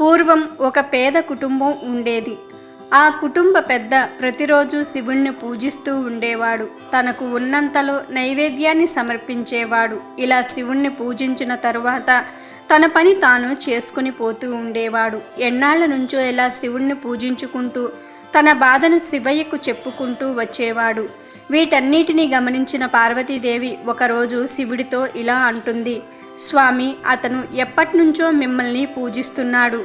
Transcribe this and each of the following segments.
పూర్వం ఒక పేద కుటుంబం ఉండేది. ఆ కుటుంబ పెద్ద ప్రతిరోజు శివుణ్ణి పూజిస్తూ ఉండేవాడు. తనకు ఉన్నంతలో నైవేద్యాన్ని సమర్పించేవాడు. ఇలా శివుణ్ణి పూజించిన తరువాత తన పని తాను చేసుకుని పోతూ ఉండేవాడు. ఎన్నాళ్ళ నుంచో ఇలా శివుణ్ణి పూజించుకుంటూ తన బాధను శివయ్యకు చెప్పుకుంటూ వచ్చేవాడు. వీటన్నిటినీ గమనించిన పార్వతీదేవి ఒకరోజు శివుడితో ఇలా అంటుంది. స్వామి అతను ఎప్పటినుంచో మిమ్మల్ని పూజిస్తున్నాడు.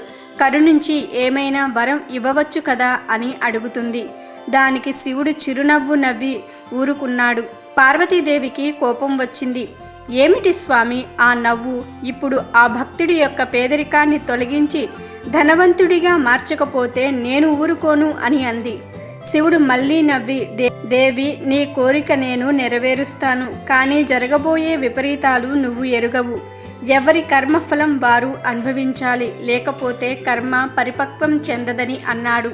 కరుణించి ఏమైనా వరం ఇవ్వవచ్చు కదా అని అడుగుతుంది. దానికి శివుడు చిరునవ్వు నవ్వి ఊరుకున్నాడు. పార్వతీదేవికి కోపం వచ్చింది. ఏమిటి స్వామి ఆ నవ్వు? ఇప్పుడు ఆ భక్తుడి యొక్క పేదరికాన్ని తొలగించి ధనవంతుడిగా మార్చకపోతే నేను ఊరుకోను అని అంది. శివుడు మళ్ళీ నవ్వి "దే- దేవి నీ కోరిక నేను నెరవేరుస్తాను కానీ జరగబోయే విపరీతాలు నువ్వు ఎరుగవు. ఎవరి కర్మఫలం వారు అనుభవించాలి లేకపోతే కర్మ పరిపక్వం చెందదని అన్నాడు.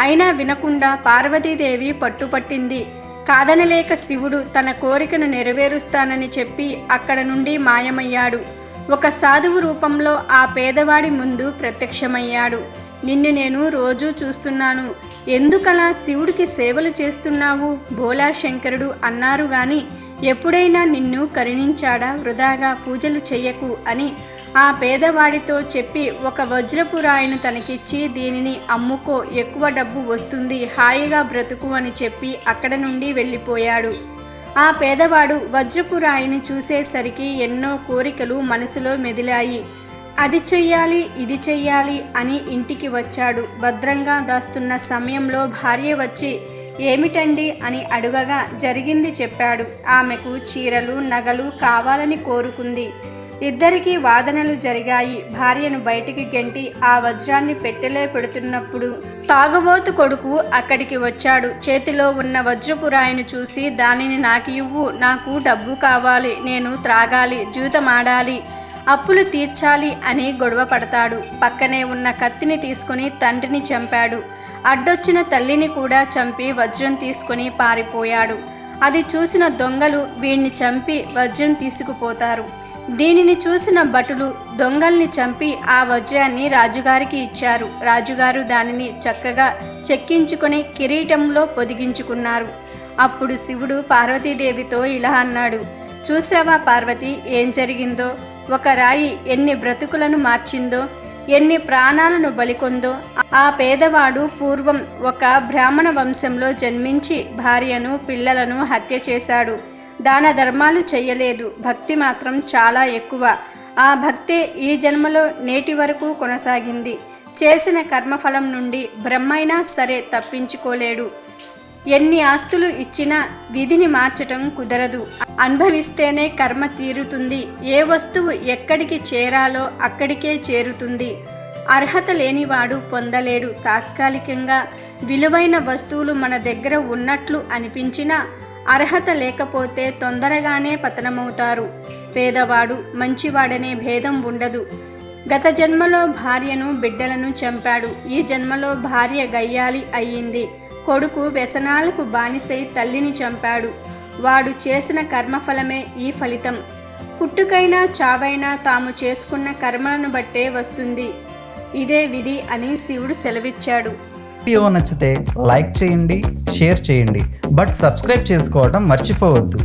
అయినా వినకుండా పార్వతీదేవి పట్టుపట్టింది. కాదనలేక శివుడు తన కోరికను నెరవేరుస్తానని చెప్పి అక్కడ నుండి మాయమయ్యాడు. ఒక సాధువు రూపంలో ఆ పేదవాడి ముందు ప్రత్యక్షమయ్యాడు. నిన్ను నేను రోజూ చూస్తున్నాను. ఎందుకలా శివుడికి సేవలు చేస్తున్నావు? భోలా శంకరుడు అన్నారు గాని ఎప్పుడైనా నిన్ను కరుణించాడా? వృధాగా పూజలు చెయ్యకు అని ఆ పేదవాడితో చెప్పి ఒక వజ్రపు రాయిను తనకిచ్చి దీనిని అమ్ముకో ఎక్కువ డబ్బు వస్తుంది హాయిగా బ్రతుకు అని చెప్పి అక్కడ నుండి వెళ్ళిపోయాడు. ఆ పేదవాడు వజ్రపు రాయిని చూసేసరికి ఎన్నో కోరికలు మనసులో మెదిలాయి. అది చెయ్యాలి ఇది చెయ్యాలి అని ఇంటికి వచ్చాడు. భద్రంగా దాస్తున్న సమయంలో భార్య వచ్చి ఏమిటండి? అని అడుగగా జరిగింది చెప్పాడు. ఆమెకు చీరలు నగలు కావాలని కోరుకుంది. ఇద్దరికీ వాదనలు జరిగాయి. భార్యను బయటికి గెంటి ఆ వజ్రాన్ని పెట్టెలో పెడుతున్నప్పుడు తాగుబోతు కొడుకు అక్కడికి వచ్చాడు. చేతిలో ఉన్న వజ్రపురాయిని చూసి దానిని నాకు ఇవ్వు నాకు డబ్బు కావాలి నేను త్రాగాలి జూతమాడాలి అప్పులు తీర్చాలి అని గొడవ పడతాడు. పక్కనే ఉన్న కత్తిని తీసుకుని తండ్రిని చంపాడు. అడ్డొచ్చిన తల్లిని కూడా చంపి వజ్రం తీసుకుని పారిపోయాడు. అది చూసిన దొంగలు వీణ్ణి చంపి వజ్రం తీసుకుపోతారు. దీనిని చూసిన భటులు దొంగల్ని చంపి ఆ వజ్రాన్ని రాజుగారికి ఇచ్చారు. రాజుగారు దానిని చక్కగా చెక్కించుకొని కిరీటంలో పొదిగించుకున్నారు. అప్పుడు శివుడు పార్వతీదేవితో ఇలా అన్నాడు. చూసావా పార్వతి ఏం జరిగిందో? ఒక రాయి ఎన్ని బ్రతుకులను మార్చిందో ఎన్ని ప్రాణాలను బలికొందో ఆ పేదవాడు పూర్వం ఒక బ్రాహ్మణ వంశంలో జన్మించి భార్యను పిల్లలను హత్య చేశాడు. దాన ధర్మాలు చేయలేదు. భక్తి మాత్రం చాలా ఎక్కువ. ఆ భక్తే ఈ జన్మలో నేటి వరకు కొనసాగింది. చేసిన కర్మఫలం నుండి బ్రహ్మైనా సరే తప్పించుకోలేడు. ఎన్ని ఆస్తులు ఇచ్చినా విధిని మార్చటం కుదరదు. అనుభవిస్తేనే కర్మ తీరుతుంది. ఏ వస్తువు ఎక్కడికి చేరాలో అక్కడికే చేరుతుంది. అర్హత లేనివాడు పొందలేడు. తాత్కాలికంగా విలువైన వస్తువులు మన దగ్గర ఉన్నట్లు అనిపించినా అర్హత లేకపోతే తొందరగానే పతనమవుతారు. పేదవాడు మంచివాడనే భేదం ఉండదు. గత జన్మలో భార్యను బిడ్డలను చంపాడు. ఈ జన్మలో భార్య గయ్యాలి అయ్యింది. కొడుకు వ్యసనాలకు బానిసై తల్లిని చంపాడు. వాడు చేసిన కర్మఫలమే ఈ ఫలితం. పుట్టుకైనా చావైనా తాము చేసుకున్న కర్మలను బట్టే వస్తుంది. ఇదే విధి అని శివుడు సెలవిచ్చాడు. వీడియో నచ్చితే లైక్ చేయండి షేర్ చేయండి. బట్ సబ్స్క్రైబ్ చేసుకోవడం మర్చిపోవద్దు.